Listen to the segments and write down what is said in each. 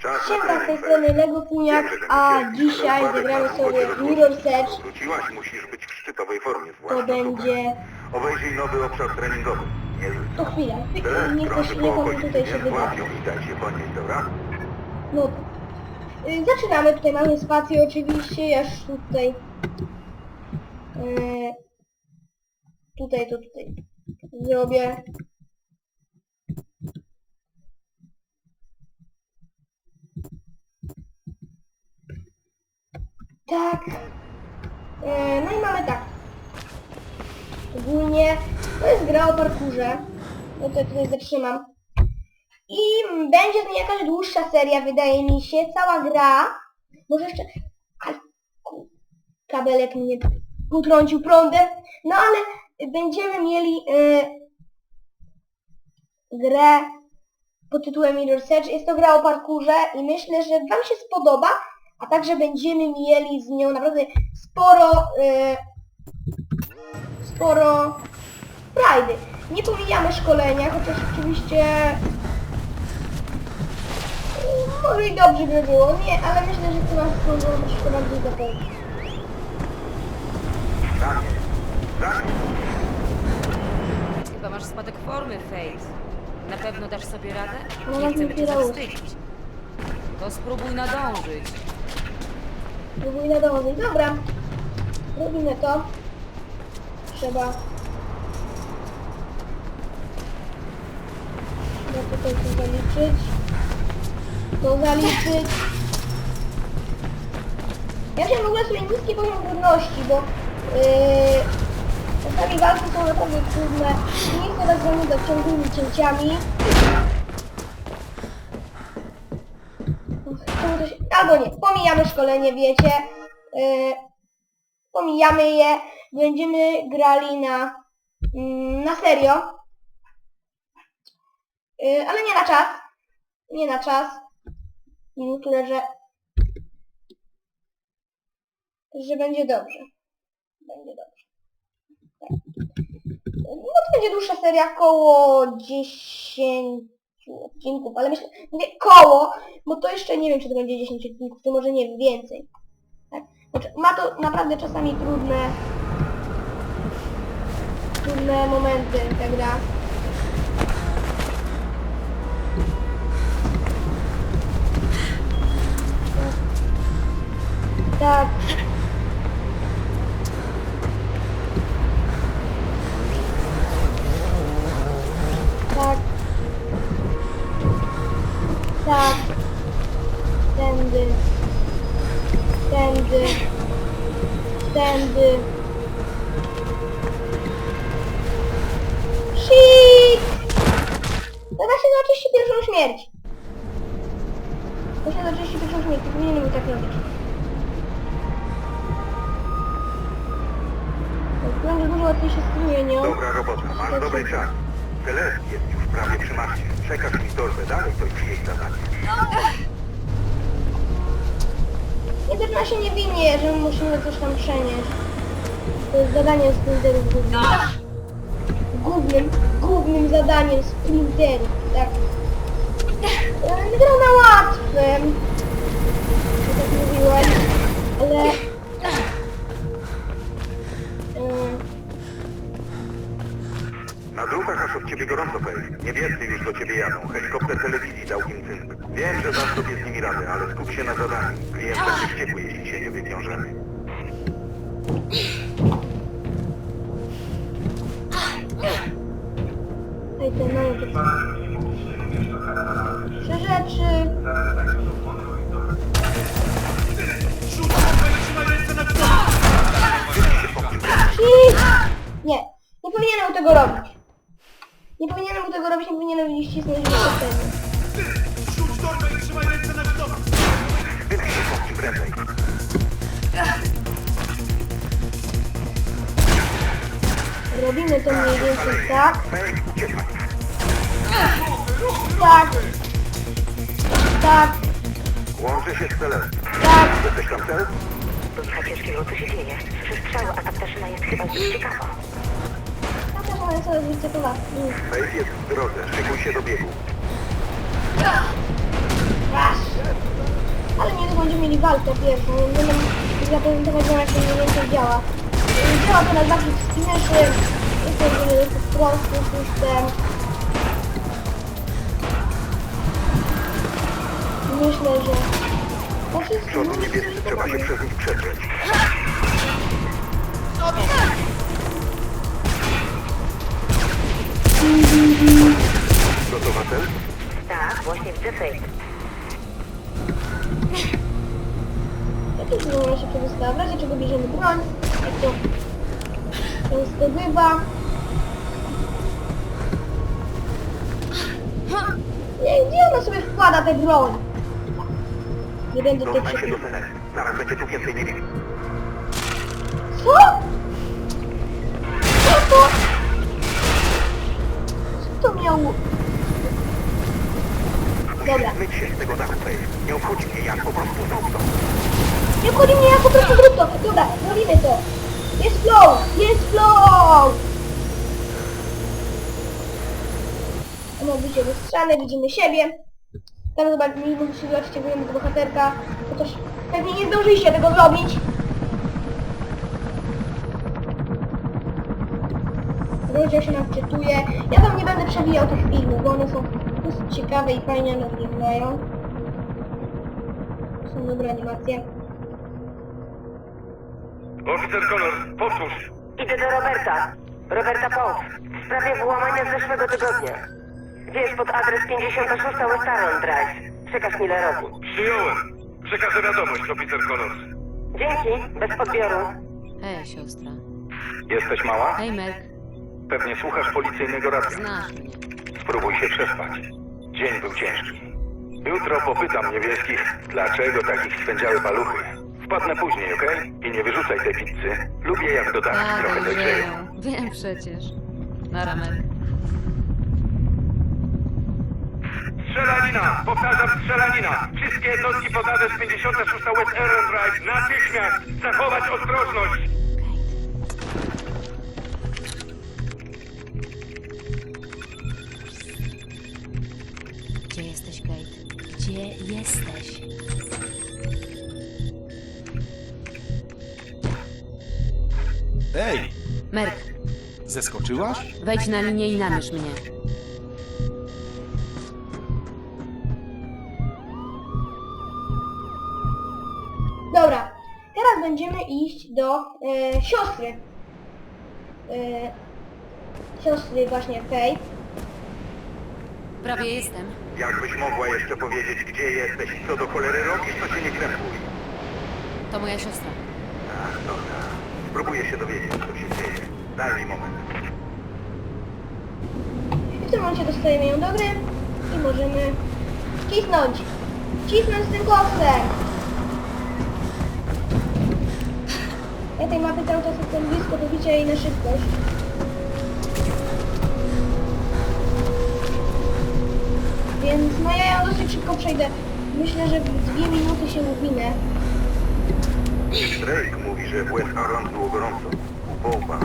Siema, z tej strony. Lego Puniak, a dzisiaj zagramy sobie w Mirror Search. Wróciłaś, musisz być w szczytowej formie, To zwłaszcza tutaj. będzie... Obejrzyj nowy obszar treningowy. Nie To zyskam. chwila, niech on okolicy, tutaj się i daj ponieść, dobra? No, y, zaczynamy, tutaj mamy spację oczywiście, ja już tutaj... y, tutaj to tutaj zrobię. Tak. Y, no i mamy tak. Ogólnie to jest gra o parkurze. No to tutaj zatrzymam. I będzie to jakaś dłuższa seria, wydaje mi się. Cała gra. Może jeszcze... Ku- Kabelek mnie potrącił prądem. No ale będziemy mieli y, grę pod tytułem Mirror Search. Jest to gra o parkurze i myślę, że Wam się spodoba. A także będziemy mieli z nią naprawdę sporo... Y, sporo frajdy. Nie pomijamy szkolenia, chociaż oczywiście może i dobrze by było, nie, ale myślę, że to nas spróbowało troszkę bardziej dopełnić. Za mnie. Za mnie. Chyba masz spadek formy, Faith. Na pewno dasz sobie radę? No, Nie jak chcemy cię zawstydzić. To spróbuj nadążyć. Próbuj nadążyć. Dobra, robimy to. Trzeba... Trzeba tutaj to zaliczyć. To zaliczyć. Ja wziąłem w ogóle sobie niski poziom trudności, bo yy, czasami walki są naprawdę trudne. Nie chcę tak zanudzać ciągłymi cięciami. Albo nie, pomijamy szkolenie, wiecie. Yy, pomijamy je. Będziemy grali na, mm, na serio. Yy, ale nie na czas. Nie na czas. Myślę, że że będzie dobrze. Będzie dobrze. Tak. No to będzie dłuższa seria, koło 10 odcinków, ale myślę, mówię koło, bo to jeszcze nie wiem, czy to będzie 10 odcinków, czy może nie więcej. Tak? Znaczy, ma to naprawdę czasami trudne trudne momenty ta gra. Tak. Tak. Śmierć. To się zacząć pierwszą śmierć, to powinienem był tak robić. To będzie dużo łatwiejsze z strumienią. Dobra robota, masz dobry czas. Celest jest już prawie przy maszcie. Przekaż mi torbę dalej, to już jej zadanie. Jedyna się nie winie, że musimy coś tam przenieść. To jest zadanie sprinterów głównym. Głównym, głównym zadaniem sprinterów, tak. Grał na łatwym. że Tak mówiłem, ale... Na drutach aż od ciebie gorąco, Faith. Niebiescy już do ciebie jadą. Helikopter telewizji dał im cynk. Wiem, że dasz sobie z nimi radę, ale skup się na zadaniu. Klient będzie wściekły, jeśli się nie wywiążemy. Ej, te mają te... Rzeczy. I... Nie, nie powinienem tego robić. Nie powinienem tego robić, nie powinienem ich ścisnąć w wtedy. Rzuć torbę i trzymaj ręce na widok! Wyrwij się stąd, prędzej. Robimy to mniej więcej tak. Tak. Tak. Łączę się z Celest. Tak. Jesteś tam, Celest? Pomimo ciężkiego, co się dzieje? Strzały, a ta ptaszyna jest chyba zbyt ciekawa. Ja też mam sobie wycytować. Faith jest w drodze, szykuj się do biegu. Raz. mieli walkę pierwszą, więc będę zaprezentować wam jak to mniej więcej działa. Y, Działa to na takich spinnerzy, jest to y, dosyć prosty system. Myślę, że... To wszystko Przodu niebiescy trzeba się przez nich przedrzeć. Gotowa cel? Tak, właśnie widzę Fate. Jakie tu się przedostała? W razie czego bierzemy broń, jak to często bywa. Nie, gdzie ona sobie wkłada tę broń? Nie będę się do. Zaraz będzie tu więcej. Co? Co to? Co to miało? Dobra. Myć się z tego Faye. Nie obchodzi mnie jak, po prostu zrób to. Nie obchodzi mnie, ja po prostu zrób to. Dobra, robimy to. Jest flow! Jest flow! Ono wyjdzie wystrzane, widzimy siebie. Teraz zobaczymy, się zobaczycie do bohaterka, chociaż pewnie nie zdążyliście tego zrobić. Rozdział się nam wczytuje. Ja wam nie będę przewijał tych filmów, bo one są dosyć ciekawe i fajnie nas wyglądają. Są dobre animacje. Oficer Connor, powtórz. Idę do Roberta. Roberta Pope. W sprawie włamania z zeszłego tygodnia. Wiesz, pod adres 56 West Arron Drive. Przekaż Millerowi. Przyjąłem. Przekażę wiadomość, oficer Connor. Dzięki, bez podbioru. Hej, siostra. Jesteś mała? Hej, Merk. Pewnie słuchasz policyjnego radia. Znasz mnie. Spróbuj się przespać. Dzień był ciężki. Jutro popytam niebieskich, dlaczego takich spędziały paluchy. Wpadnę później, okej? I nie wyrzucaj tej pizzy. Lubię jak dodawki Tak, trochę dojrzeją. wiem. Wiem przecież. Nara, Merk. Strzelanina! Powtarzam, strzelanina! Wszystkie jednostki pod adres 56 West Arron Drive natychmiast zachować ostrożność! Gdzie jesteś, Kate? Gdzie jesteś? Ej, Merk, zeskoczyłaś? wejdź na linię i namierz mnie. Iść do e, siostry. E, siostry właśnie Faye. Prawie jestem. Jakbyś mogła jeszcze powiedzieć, gdzie jesteś i co do cholery robisz, to się nie krępuj. To moja siostra. Ach, dobra. Spróbuję się dowiedzieć, co się dzieje. Daj mi moment. I w tym momencie dostajemy ją do gry i możemy cisnąć. Cisnąć z tym koksem. Ja tej mapy cały czas jestem blisko do bicia jej na szybkość. Więc no ja ją dosyć szybko przejdę. Myślę, że w dwie minuty się uwinę. Drake mówi, że w West Arland było gorąco. U Połpa.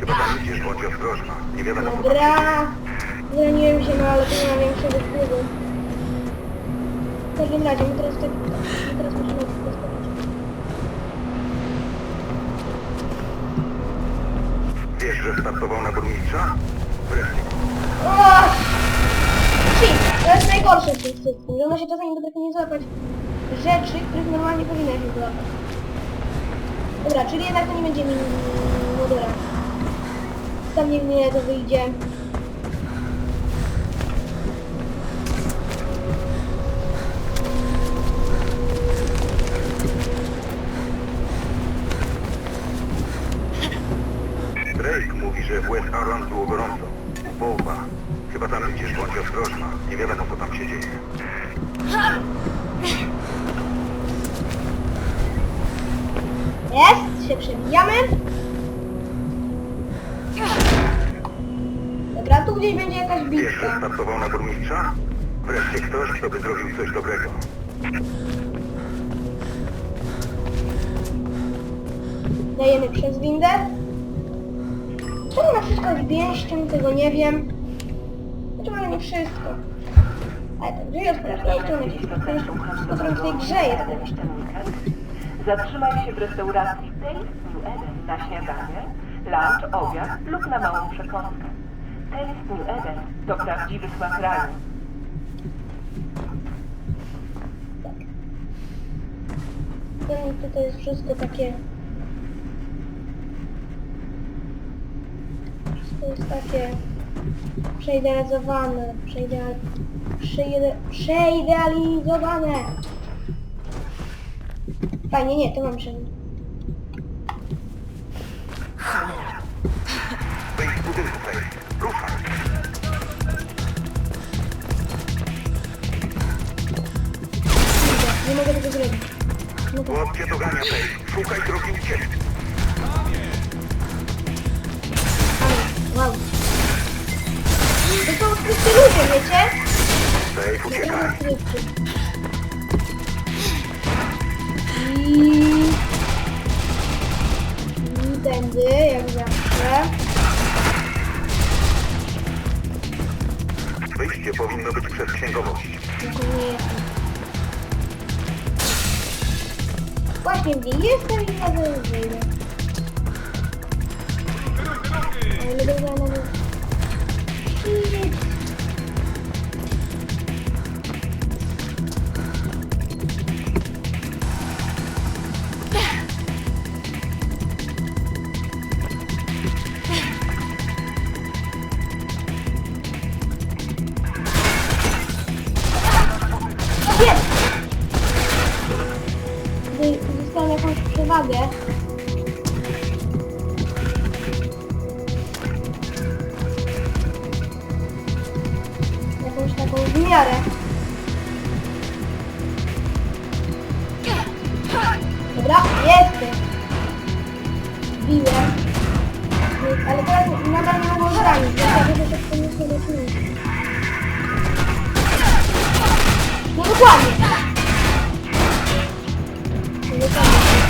Chyba tam idziesz, bądź ostrożna. Nie wiadomo, co tam. Dobra. Zraniłem się, no ale to nie ma większego wpływu. W każdym razie, my teraz, tak, my teraz musimy postawić. Że startował na burmistrza? Wreszcie. Shit, to jest najgorsze w tym wszystkim, że ona się czasami potrafi nie złapać rzeczy, których normalnie powinna się złapać. Dobra, czyli jednak to nie będzie mi modera. Tam nie wiem ile to wyjdzie. Jest, się przebijamy. Dobra, tu gdzieś będzie jakaś że bitka. startował na burmistrza? Wreszcie ktoś, kto by zrobił coś dobrego. Dajemy przez windę. Czemu na wszystko jest pięścią, tego nie wiem. Znaczy może nie wszystko. Ale te drzwi otwierasz, nie chciałbym jakieś po prostu w tej grze jest. Zatrzymaj się w restauracji New Eden na śniadanie, lunch, obiad lub na małą przekąskę. New Eden to prawdziwy smak raju. Ten tutaj jest wszystko takie... Wszystko jest takie... Przeidealizowane, przeideal... Przeide... Przeidealizowane! Fajnie, nie, to mam się... mogę tego zrobić. No to... Ład cię dogania, Faith. Szukaj drogi ucieczki. Wow. To są odkrywcy ludzie, wiecie? Faith, uciekaj. I... I tędy, jak zawsze. Wyjście powinno być przez księgowość. Właśnie gdzie jestem i może miarę. Dobra, jestem. Biłem. Ale teraz nadal nie mogą zranić, dlatego że to nie jest nie No dokładnie. No dokładnie.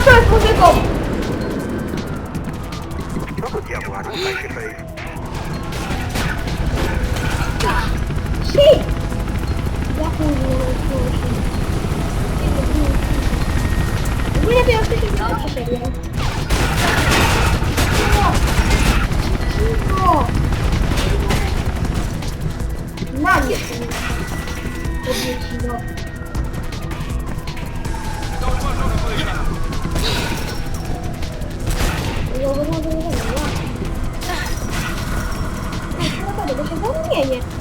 I gram teraz muzyką! No do diabła, ruszaj się, Faith. Shit! Ja później Nie lepiej od tych nie przeszedłem. Cicho! Na mnie to nie Podnieci, no. Zauważyłam, że nie wiem, ja. Naprawdę, bo się zamienię. Tak,